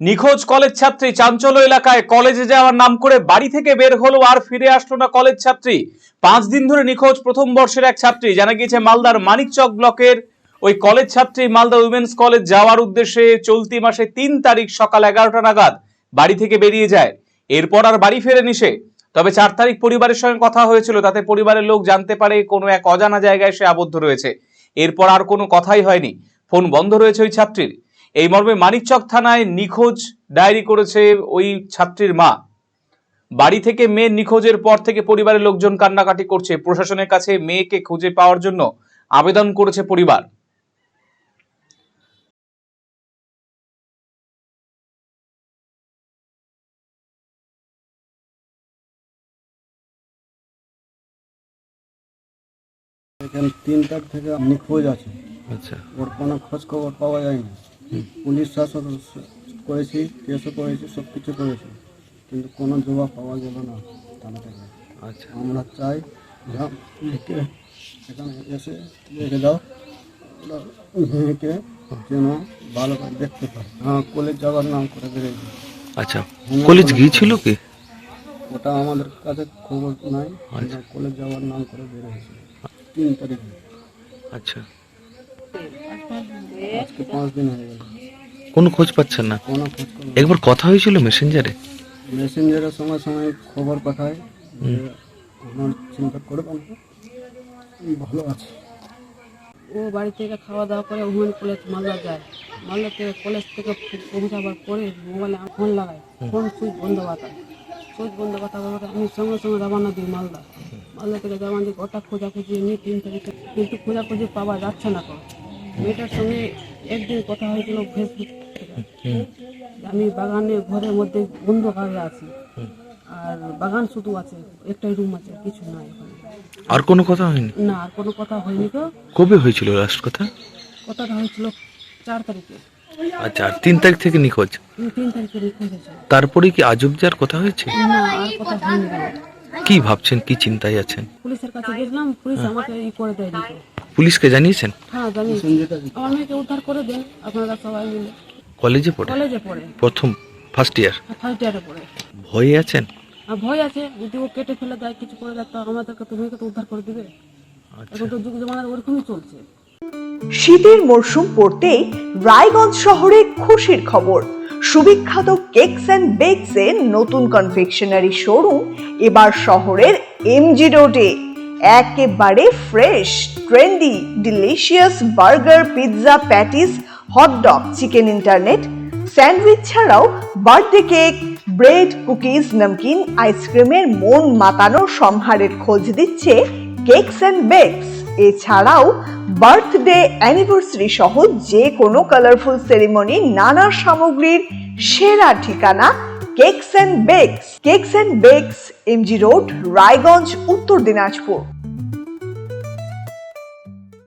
নিখোঁজ কলেজ ছাত্রী চাঞ্চল্য এলাকায় কলেজে যাওয়ার নাম করে বাড়ি থেকে বের হলো আর ফিরে আসলো না কলেজ ছাত্রী। পাঁচ দিন ধরে নিখোঁজ প্রথম বর্ষের এক ছাত্রী। জানা গিয়েছে মালদার মানিকচক ব্লকের ওই কলেজ ছাত্রী মালদা উইমেন্স কলেজ যাওয়ার উদ্দেশ্যে চলতি মাসে তিন তারিখ সকাল এগারোটা নাগাদ বাড়ি থেকে বেরিয়ে যায়। এরপর আর বাড়ি ফেরেনি সে। তবে চার তারিখ পরিবারের সঙ্গে কথা হয়েছিল। তাতে পরিবারের লোক জানতে পারে কোনো এক অজানা জায়গায় সে আবদ্ধ রয়েছে। এরপর আর কোনো কথাই হয়নি। ফোন বন্ধ রয়েছে ওই ছাত্রীর। এই মর্মে মানিকচক থানায় নিখোঁজ ডায়েরি করেছে ওই ছাত্রীর মা। বাড়ি থেকে মেয়ের নিখোঁজের পর থেকে পরিবারের লোকজন কান্নাকাটি করছে। প্রশাসনের কাছে মেয়েকে খুঁজে পাওয়ার জন্য আবেদন করেছে পরিবার। এখানে তিনটার থেকে নিখোঁজ আছে। আচ্ছা। ওর কোনো খোঁজ খবর পাওয়া যায়নি। পুলিশ শাসন করেছি কেসও করেছি সব কিছু করেছি। কিন্তু কোনো জবাব পাওয়া গেল না থানা থেকে। আচ্ছা। আমরা চাই এখানে এসে রেখে দাও মেয়েকে যেন ভালো করে দেখতে পায়। হ্যাঁ কলেজ যাওয়ার নাম করে বেরিয়েছে। আচ্ছা কলেজ গিয়েছিল কি? ওটা আমাদের কাছে খবর নাই আচ্ছা। কলেজ যাওয়ার নাম করে বেরিয়েছে। তিন তারিখে। আচ্ছা। আজকে পাঁচ দিন হয়ে গেল। কোনো খোঁজ পাচ্ছেন না? কোনো খোঁজ খবর একবার কথা হয়েছিল মেসেঞ্জারে? মেসেঞ্জারের সময় সময় খবর পাঠায় যে আমার চিন্তা করবেন না, ভালো আছে। ও বাড়ি থেকে খাওয়া দাওয়া করে ওখানে কলেজ মালদা যায়। মালদা থেকে কলেজ থেকে পৌঁছাবার পরে মোবাইলে ফোন লাগাই ফোন সুইচ বন্ধ বাতা। সুইচ বন্ধ বাতা বলতে আমি সঙ্গে সঙ্গে রবানা দিই মালদা। মালদা থেকে রবানা দিই ওটা খোঁজাখুঁজি নিয়ে তিন তারিখে কিন্তু খোঁজাখুঁজি পাওয়া যাচ্ছে না কোনো মেয়েটার সঙ্গে একদিন কথা হয়েছিল ফেসবুক আমি বাগানে ঘরের মধ্যে অন্ধকারে আছি। আর বাগান শুধু আছে একটাই রুম আছে কিছু নাই আর কোনো কথা হয়নি? না আর কোনো কথা হয়নি তো। কবে হয়েছিল লাস্ট কথা? কথাটা হয়েছিল চার তারিখে। আচ্ছা আর তিন তারিখ থেকে নিখোঁজ? তিন তারিখে তারপরে কি আজব যার কথা হয়েছে? না আর কথা হয়নি কি ভাবছেন কি চিন্তায় আছেন? পুলিশের কাছে গেছিলাম পুলিশ আমাকে ই করে দেয়নি তো। পুলিশকে জানিয়েছেন? হ্যাঁ জানি আমার মেয়েকে উদ্ধার করে দেন আপনারা সবাই মিলে। কলেজে পড়ে? কলেজে পড়ে। প্রথম ফার্স্ট ইয়ার ফার্স্ট ইয়ারে পড়ে। ভয়ে আছেন? আর ভয় আছে যদি ও কেটে ফেলে দেয় কিছু করে দেয় তো আমাদেরকে তুমি তো উদ্ধার করে দিবে? আচ্ছা। এখন তো যুগ জমানা ওরকমই চলছে। শীতের মরশুম পড়তেই রায়গঞ্জ শহরে খুশির খবর। সুবিখ্যাত কেকস অ্যান্ড বেকস এর নতুন কনফেকশনারি শোরুম এবার শহরের এমজি রোডে। একেবারে fresh trendy delicious burger pizza patties hotdog chicken internet sandwich ছাড়াও birthday cake bread cookies namkeen আইসক্রিমের মন মাতানো সম্হারের খোঁজ দিচ্ছে কেকস অ্যান্ড বেকস এছাড়াও বার্থডে অ্যানিভার্সারি সহ যে কোনো কালারফুল সেরিমনি নানা সামগ্রীর সেরা ঠিকানা cakes and bakes cakes and bakes MG road Raiganj Uttar Dinajpur